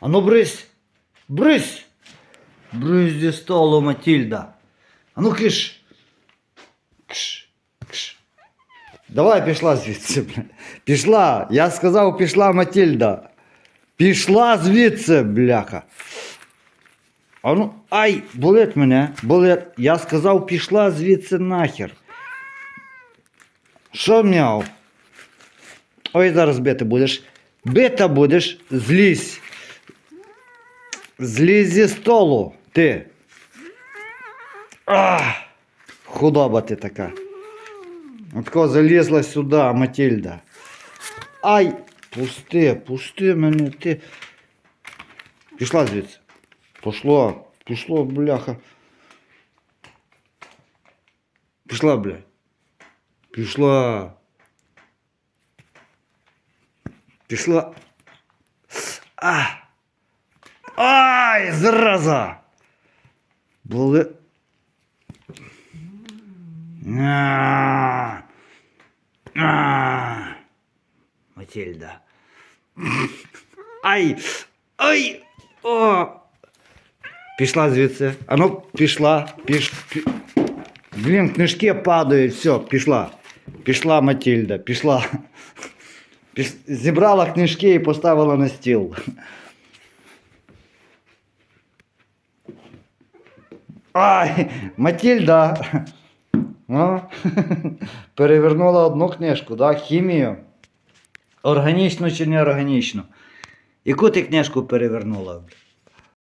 А ну брись! Брись! Брись зі столу, Матільда. А ну киш. Кш. Кш. Давай пішла звідси, бля. Пішла. Я сказав, пішла Матільда. Пішла звідси, бляха. А ну, ай, болить мене, болить. Я сказав, пішла звідси нахер. Що мяв? Ой, зараз бити будеш. Бита будеш, злізь. Злізь зі столу, ти. Ах, худоба ти така. Отко залізла сюди, Матільда. Ай! Пусти, пусти мене, ти. Пішла звідси. Пошло, пішло, бляха. Пішла, блядь. Пішла. Пішла. А! Ай, зараза! Були. А! А! Матильда. Ай! Ай! О! Пішла звідси. А ну, пішла. Піш... пі- Блін, книжки падають, все, пішла. Пішла Матильда, пішла. Піш... Зібрала книжки і поставила на стіл. Ай, Матільда! Ну, перевернула одну книжку, да? Хімію. Органічну чи неорганічну? Яку ти книжку перевернула?